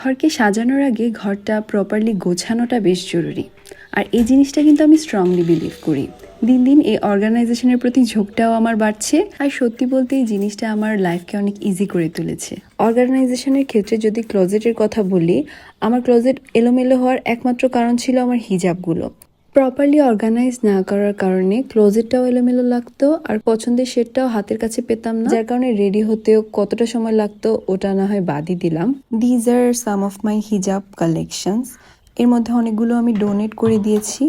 ঘরকে সাজানোর আগে ঘরটা প্রপারলি গোছানোটা বেশ জরুরি। আর এই জিনিসটা কিন্তু আমি স্ট্রংলি বিলিভ করি। দিন দিন এই অর্গানাইজেশনের প্রতি ঝোঁকটাও আমার বাড়ছে। আর সত্যি বলতে এই জিনিসটা আমার লাইফকে অনেক ইজি করে তুলেছে। অর্গানাইজেশনের ক্ষেত্রে যদি ক্লোজেটের কথা বলি, আমার ক্লোজেট এলোমেলো হওয়ার একমাত্র কারণ ছিল আমার হিজাবগুলো। প্রপারলি অর্গানাইজ না করার কারণে ক্লোজেটটাও এলোমেলো লাগতো আর পছন্দের শেডটাও হাতের কাছে পেতাম না। যার কারণে রেডি হতেও কতটা সময় লাগতো ওটা না হয় বাদই দিলাম। These are some of my হিজাব কালেকশনস এর মধ্যে অনেকগুলো আমি ডোনেট করে দিয়েছি।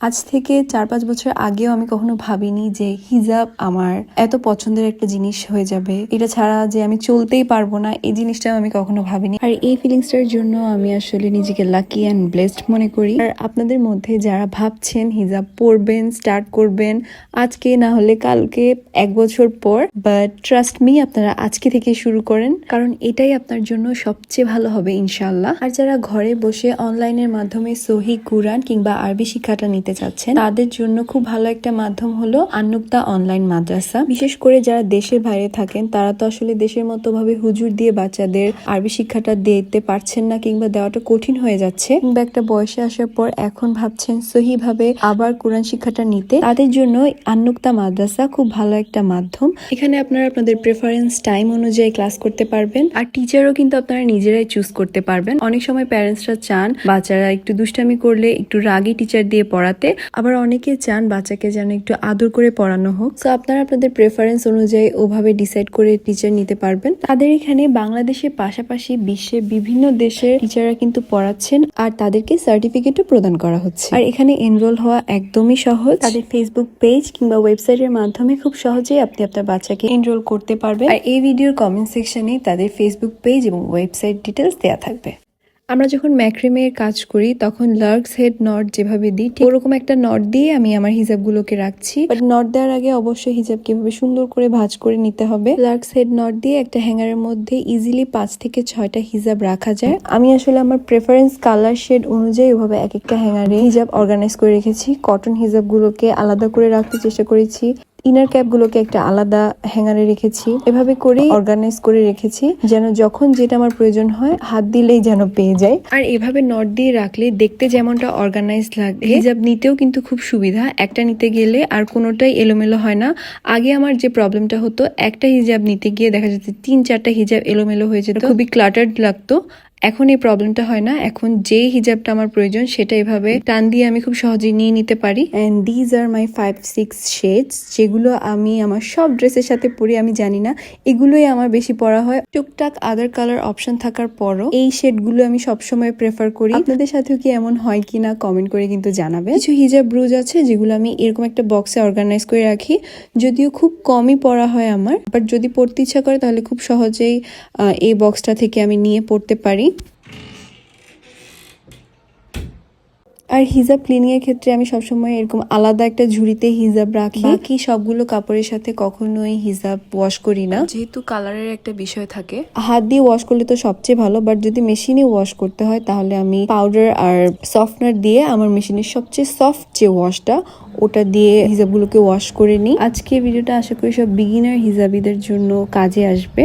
আজ থেকে চার পাঁচ বছর আগেও আমি কখনো ভাবিনি যে হিজাব আমার এত পছন্দের একটা জিনিস হয়ে যাবে। এটা ছাড়া যে আমি চলতেই পারব না, এই জিনিসটাও আমি কখনো ভাবিনি। আর এই ফিলিংসটার জন্য আমি আসলে নিজেকে লাকি অ্যান্ড ব্লেসড মনে করি। আর আপনাদের মধ্যে যারা ভাবছেন হিজাব পরবেন স্টার্ট করবেন, আজকে না হলে কালকে এক বছর পর বাট ট্রাস্ট মি আপনারা আজকে থেকে শুরু করেন, কারণ এটাই আপনার জন্য সবচেয়ে ভালো হবে ইনশাল্লাহ আর যারা ঘরে বসে অনলাইনের মাধ্যমে সহি কুরআন কিংবা আরবি শিক্ষাটা নিতে চাচ্ছেন। তাদের জন্য খুব ভালো একটা মাধ্যম হলো আন্নুক্তা অনলাইন মাদ্রাসা। বিশেষ করে যারা দেশের বাইরে থাকেন, তারা তো আসলে দেশের মতো ভাবে হুজুর দিয়ে বাচ্চাদের আরবি শিক্ষাটা দিতে পারছেন না কিংবা দেওয়াটা কঠিন হয়ে যাচ্ছে। কিংবা একটা বয়সে আসার পর এখন ভাবছেন সহি ভাবে আবার কোরআন শিক্ষাটা নিতে। তাদের জন্য আন্নুক্তা মাদ্রাসা খুব ভালো একটা মাধ্যম। এখানে আপনারা আপনাদের প্রেফারেন্স টাইম অনুযায়ী ক্লাস করতে পারবেন। আর টিচারও কিন্তু আপনারা নিজেরাই চুজ করতে পারবেন। অনেক সময় প্যারেন্টসরা চান বাচ্চারা একটু দুষ্টামি করলে একটু রাগী টিচার দিয়ে পড়াতে। আবার অনেকে চান বাচ্চাকে যেন একটু আদর করে পড়ানো হোক। তো আপনারা আপনাদের প্রেফারেন্স অনুযায়ী ওভাবে ডিসাইড করে টিচার নিতে পারবেন। তাদের এখানে বাংলাদেশের পাশাপাশি বিশ্বের বিভিন্ন দেশের টিচাররা কিন্তু পড়াচ্ছেন আর তাদেরকে সার্টিফিকেটও প্রদান করা হচ্ছে। আর এখানে এনরোল হওয়া একদমই সহজ। তাদের ফেসবুক পেজ কিংবা ওয়েবসাইটের মাধ্যমে খুব সহজেই আপনি আপনার বাচ্চাকে এনরোল করতে পারবেন। আর এই ভিডিওর কমেন্ট সেকশনে তাদের ফেসবুক পেজ এবং ওয়েবসাইট ডিটেলস দেওয়া থাকবে। আমরা যখন ম্যাক্রিমের কাজ করি, তখন লার্কস হেড নট যেভাবে দিই, ঠিক ওরকম একটা নট দিয়ে আমি আমার হিজাবগুলোকে রাখছি। বাট নট দেওয়ার আগে অবশ্যই হিজাব কীভাবে সুন্দর করে ভাজ করে নিতে হবে। লার্কস হেড নট দিয়ে একটা হ্যাঙ্গারের মধ্যে ইজিলি পাঁচ থেকে ছয়টা হিজাব রাখা যায়। আমি আসলে আমার প্রেফারেন্স কালার শেড অনুযায়ী ওভাবে এক একটা হ্যাঙ্গারে হিজাব অর্গানাইজ করে রেখেছি। কটন হিজাবগুলোকে আলাদা করে রাখতে চেষ্টা করেছি। ইনার ক্যাপগুলোকে একটা আলাদা হ্যাঙ্গারে রেখেছি। এভাবে করে অর্গানাইজ করে রেখেছি, যেন যখন যেটা আমার প্রয়োজন হয়, হাত দিলেই যেন পেয়ে যায়। আর এভাবে নট দিয়ে রাখলে দেখতে যেমনটা অর্গানাইজ লাগে, হিজাব নিতেও কিন্তু খুব সুবিধা। একটা নিতে গেলে আর কোনোটাই এলোমেলো হয় না। আগে আমার যে প্রবলেমটা হতো, একটা হিজাব নিতে গিয়ে দেখা যাচ্ছে তিন চারটা হিজাব এলোমেলো হয়ে যেত। খুবই ক্লাটার্ড লাগতো। এখন এই প্রবলেমটা হয় না। এখন যে হিজাবটা আমার প্রয়োজন, সেটা এভাবে টান দিয়ে আমি খুব সহজেই নিয়ে নিতে পারি। And these are my five six shades যেগুলো আমি আমার সব ড্রেসের সাথে পরি, আমি জানি না। এগুলোই আমার বেশি পরা হয়। টুকটাক আদার কালার অপশন থাকার পরও এই শেডগুলো আমি সবসময় প্রেফার করি। আপনাদের সাথেও কি এমন হয় কি না কমেন্ট করে কিন্তু জানাবে কিছু হিজাব ব্রুজ আছে, যেগুলো আমি এরকম একটা বক্সে অর্গানাইজ করে রাখি। যদিও খুব কমই পরা হয় আমার বাট যদি পড়তে ইচ্ছা করে, তাহলে খুব সহজেই এই বক্সটা থেকে আমি নিয়ে পড়তে পারি। আর হিজাব ক্লিনিং এর ক্ষেত্রে আমি সবসময় এরকম আলাদা একটা ঝুড়িতে হিজাব রাখি। বাকি সবগুলো কাপড়ের সাথে কখনোই হিজাব ওয়াশ করি না। যেহেতু কালারের একটা বিষয় থাকে। হাত দিয়ে ওয়াশ করলে তো সবচেয়ে ভালো বাট যদি মেশিনে ওয়াশ করতে হয় তাহলে আমি পাউডার আর সফটনার দিয়ে আমার মেশিনের সবচেয়ে সফট যে ওয়াশটা ওটা দিয়ে হিজাবগুলোকে ওয়াশ করে নিই। আজকে ভিডিওটা আশা করি সব বিগিনার হিজাবিদের জন্য কাজে আসবে।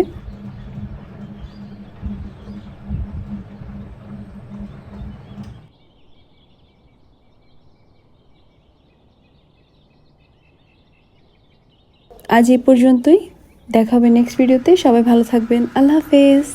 আজ এই পর্যন্তই। দেখা হবে নেক্সট ভিডিওতে সবাই ভালো থাকবেন। আল্লাহ হাফেজ।